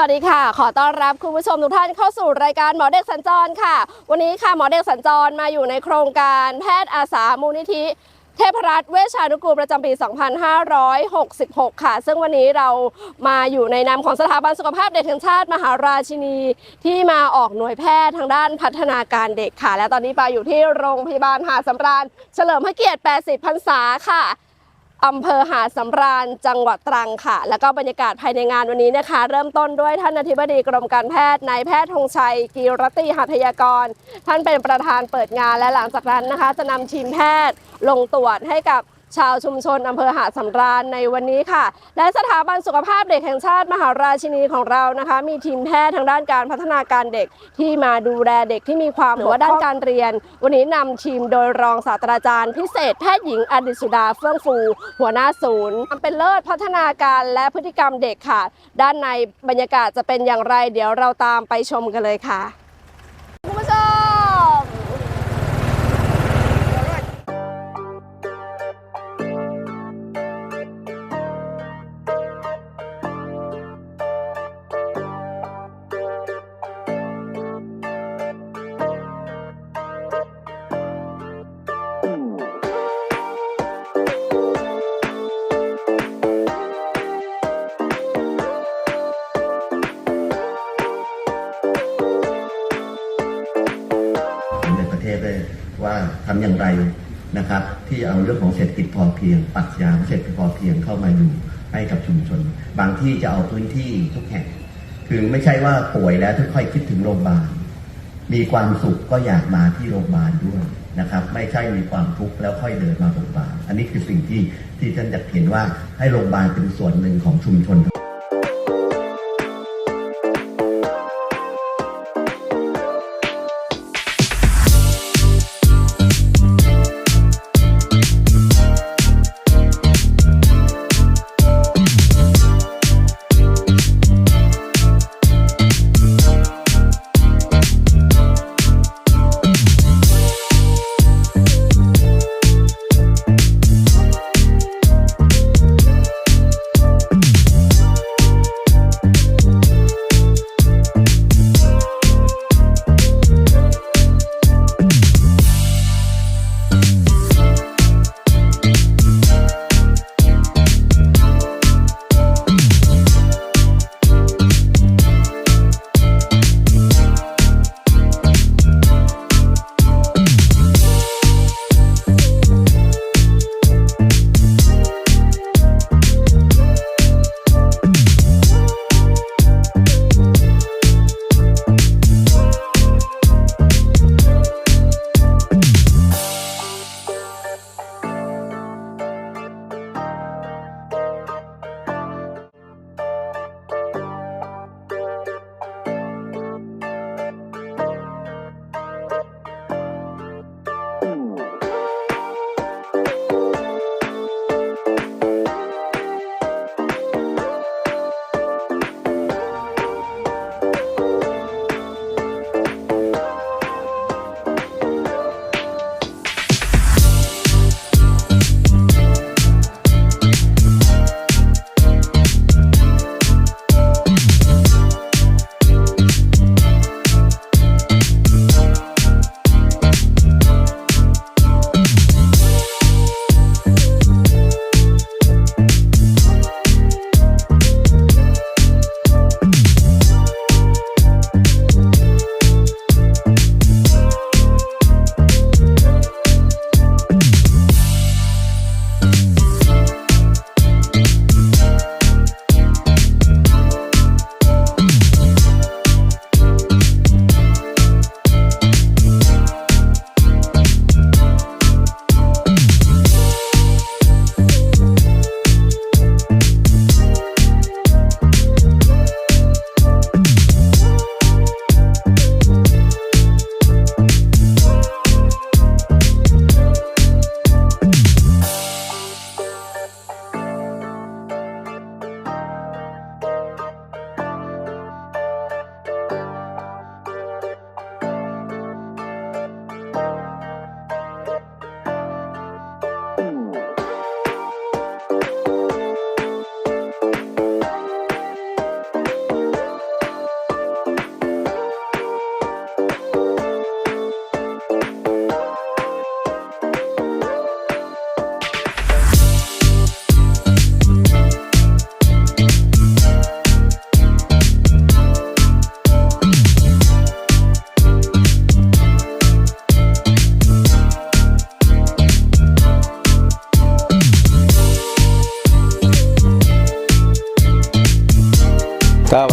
วัสดีค่ะ ขอต้อนรับคุณผู้ชมทุกท่านเข้าสู่รายการหมอเด็กสัญจรค่ะ วันนี้ค่ะหมอเด็กสัญจรมาอยู่ในโครงการแพทย์อาสามูลนิธิ เทพรัตน์เวชานุกูลประจำปี 2566 ค่ะ ซึ่งวันนี้เรามาอยู่ในนามของสถาบันสุขภาพเด็กแห่งชาติ มหาราชินีที่มาออกหน่วยแพทย์ทางด้านพัฒนาการเด็กค่ะ และตอนนี้ปาอยู่ที่โรงพยาบาลหาดสำราญ เฉลิมพระเกียรติ 80 พรรษาค่ะ อำเภอหาดสำราญจังหวัดตรังค่ะ แล้วก็บรรยากาศภายในงานวันนี้นะคะ เริ่มต้นด้วยท่านอธิบดีกรมการแพทย์นายแพทย์ธงชัย กีรติหัตถยากร ท่านเป็นประธานเปิดงานและหลังจากนั้นนะคะ จะนำทีมแพทย์ลงตรวจให้กับ ชาวชุมชนอำเภอหาดสำราญในวันนี้ค่ะ และสถาบันสุขภาพเด็กแห่งชาติมหาราชินีของเรานะคะ มีทีมแพทย์ทางด้านการพัฒนาการเด็กที่มาดูแลเด็กที่มีความหรือว่าด้านการเรียน วันนี้นำทีมโดยรองศาสตราจารย์ พิเศษแพทย์หญิงอดิสุดาเฟื่องฟู หัวหน้าศูนย์เป็นเลิศพัฒนาการและพฤติกรรมเด็กค่ะ ด้านในบรรยากาศจะเป็นอย่างไร เดี๋ยวเราตามไปชมกันเลยค่ะ ว่าทำอย่างไรนะครับ ที่เอาเรื่องของเศรษฐกิจพอเพียงปรัชญาของเศรษฐกิจพอเพียงเข้ามาอยู่ให้กับชุมชน บางที่จะเอาพื้นที่ทุกแห่งคือไม่ใช่ว่าป่วยแล้วทุกค่อยคิดถึงโรงพยาบาลมีความสุขก็อยากมาที่โรงพยาบาลด้วยนะครับ ไม่ใช่มีความทุกข์แล้วค่อยเดินมาโรงพยาบาลอันนี้คือสิ่งที่ที่ท่านจะเห็นว่าให้โรงพยาบาลเป็นส่วนหนึ่งของชุมชน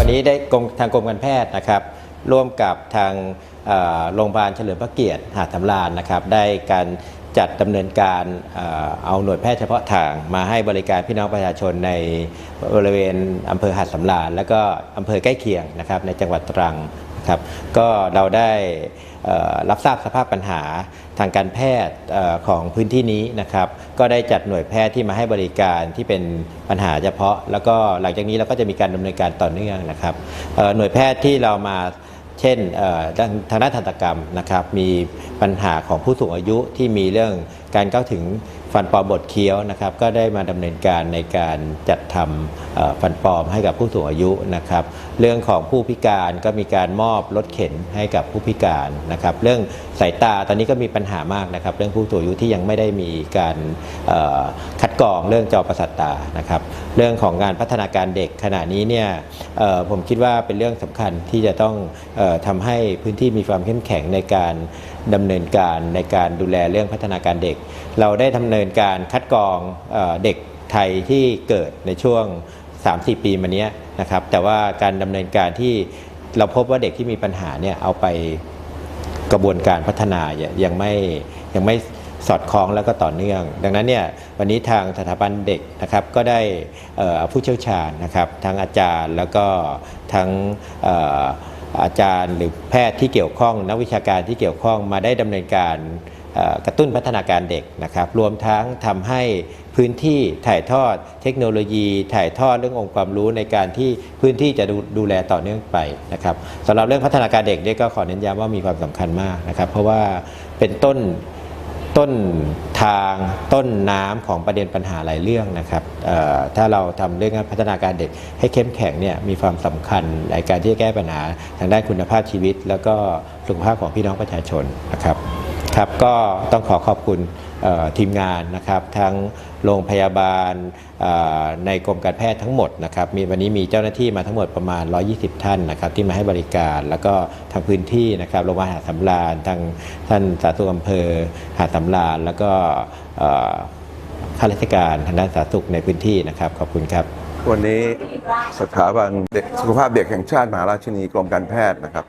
นี้ได้กรมทางกรมการแพทย์นะครับ ร่วมกับทางโรงพยาบาลเฉลิมพระเกียรติหาดสำราญนะครับ ได้การจัดดำเนินการเอ่อเอาหน่วยแพทย์เฉพาะทางมาให้บริการพี่น้องประชาชนในบริเวณอำเภอหาดสำราญและก็อำเภอใกล้เคียงนะครับในจังหวัดตรัง นะครับก็เราได้รับทราบสภาพปัญหาทางการแพทย์ของพื้นที่นี้นะครับก็ได้จัดหน่วยแพทย์ที่มาให้บริการที่เป็นปัญหาเฉพาะ แล้วก็หลังจากนี้เราก็จะมีการดำเนินการต่อเนื่องนะครับหน่วยแพทย์ที่เรามาเช่นเอ่อด้านทางด้านทันตกรรมนะครับมีปัญหาของผู้สูงอายุที่มีเรื่องการเข้าถึงฟันปลอมบดเคี้ยวนะครับก็ได้มาดำเนินการในการจัดทำฟันปลอมให้กับผู้สูงอายุนะครับ เรื่องของผู้พิการก็มีการมอบรถเข็นให้กับผู้พิการนะครับ เรื่องสายตาตอนนี้ก็มีปัญหามากนะครับ เรื่องผู้สูงอายุที่ยังไม่ได้มีการคัดกรองเรื่องจอประสาทตานะครับ เรื่องของการพัฒนาการเด็กขณะนี้เนี่ยผมคิดว่าเป็นเรื่องสำคัญที่จะต้องออทำให้พื้นที่มีความเข้มแข็งในการดำเนินการในการดูแลเรื่องพัฒนาการเด็กเราได้ดำเนินการคัดกรองเอเด็กไทยที่เกิดในช่วง 3-4 ปีมานี้นะครับแต่ว่าการดำเนินการที่เราพบว่าเด็กที่มีปัญหาเนี่ยเอาไปกระบวนการพัฒนายังไม่ยังไม่สอดคล้องแล้วก็ต่อเนื่อง ดังนั้นเนี่ยวันนี้ทางสถาบันเด็กนะครับก็ได้ผู้เชี่ยวชาญนะครับทั้งอาจารย์แล้วก็ทั้งอาจารย์หรือแพทย์ที่เกี่ยวข้อง นักวิชาการที่เกี่ยวข้องมาได้ดำเนินการ กระตุ้นพัฒนาการเด็กนะครับรวมทั้งทำให้พื้นที่ถ่ายทอดเทคโนโลยี ถ่ายทอดเรื่ององค์ความรู้ในการที่พื้นที่จะดูดูแลต่อเนื่องไปนะครับสำหรับเรื่องพัฒนาการเด็กเนี่ยก็ขอเน้นย้ำว่ามีความสำคัญมากนะครับ เพราะว่าเป็นต้นต้นทางต้นน้ำของประเด็นปัญหาหลายเรื่องนะครับถ้าเราทำเรื่องพัฒนาการเด็กให้เข้มแข็งเนี่ยมีความสำคัญในการที่จะแก้ปัญหาทางด้านคุณภาพชีวิต แล้วก็สุขภาพของพี่น้องประชาชนนะครับ ครับก็ต้องขอขอบคุณทีมงานนะครับทั้งโรงพยาบาลในกรมการแพทย์ทั้งหมดนะครับมีวันนี้มีเจ้าหน้าที่มาทั้งหมดประมาณ 120 ท่านนะครับที่มาให้บริการ แล้วก็ทางพื้นที่นะครับโรงพยาบาลหาดสำราญทางท่านสาธารณสุขอำเภอหาดสำราญแล้วก็ข้าราชการทางด้านสาธารณสุขในพื้นที่นะครับขอบคุณครับ วันนี้สถาบันสุขภาพเด็กแห่งชาติมหาราชินีกรมการแพทย์นะครับ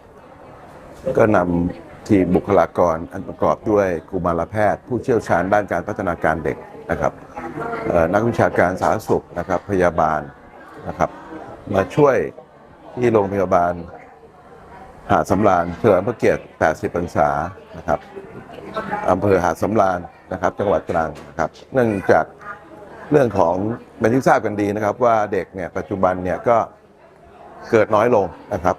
ก็นำ ทีมบุคลากรอันประกอบด้วยกุมารแพทย์ ผู้เชี่ยวชาญด้านการพัฒนาการเด็กนะครับนักวิชาการสาธารณสุขนะครับพยาบาลนะครับมาช่วยที่โรงพยาบาลหาดสำราญเฉลิมพระเกียรติ 80พรรษานะครับอำเภอหาดสำราญนะครับ จังหวัดตรังนะครับ เนื่องจากเรื่องของเป็นที่ทราบกันดีนะครับ ว่าเด็กเนี่ยปัจจุบันเนี่ยก็เกิดน้อยลงนะครับ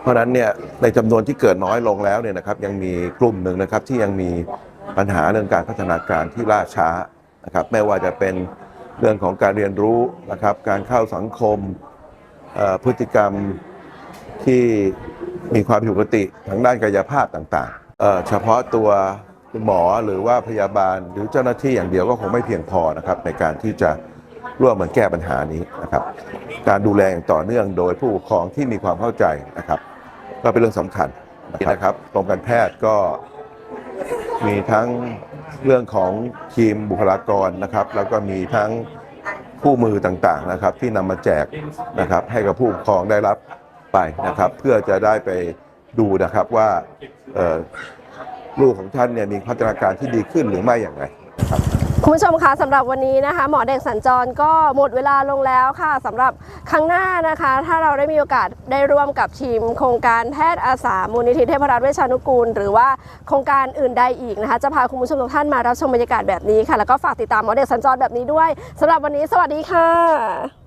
เพราะฉะนั้นเนี่ยในจำนวนที่เกิดน้อยลงแล้วเนี่ยนะครับยังมีกลุ่มหนึ่งนะครับที่ยังมีปัญหาเรื่องการพัฒนาการที่ล่าช้านะครับไม่ว่าจะเป็นเรื่องของการเรียนรู้นะครับการเข้าสังคมพฤติกรรมที่มีความผิดปกติทางด้านกายภาพต่างๆ เฉพาะตัวหมอหรือว่าพยาบาลหรือเจ้าหน้าที่อย่างเดียวก็คงไม่เพียงพอนะครับในการที่จะ ร่วมมันแก้ปัญหานี้นะครับ การดูแลอย่างต่อเนื่องโดยผู้ปกครองที่มีความเข้าใจนะครับ ก็เป็นเรื่องสำคัญนะครับกรมการแพทย์ก็มีทั้งเรื่องของทีมบุคลากรนะครับ แล้วก็มีทั้งคู่มือต่างๆนะครับ ที่นำมาแจกนะครับ ให้กับผู้ปกครองได้รับไปนะครับ เพื่อจะได้ไปดูนะครับว่าเอ่อลูกของท่านเนี่ยมีพัฒนาการที่ดีขึ้นหรือไม่อย่างไรนะครับ คุณผู้ชมคะสำหรับวันนี้นะคะ หมอเด็กสัญจรก็หมดเวลาลงแล้วค่ะสำหรับครั้งหน้านะคะ ถ้าเราได้มีโอกาสได้ร่วมกับทีม โครงการแพทย์อาสามูลนิธิเทพรัตน์เวชานุกูล หรือว่าโครงการอื่นใดอีกนะคะ จะพาคุณผู้ชมทุกท่านมารับชมบรรยากาศแบบนี้ค่ะ แล้วก็ฝากติดตามหมอเด็กสัญจรแบบนี้ด้วยสำหรับวันนี้ สวัสดีค่ะ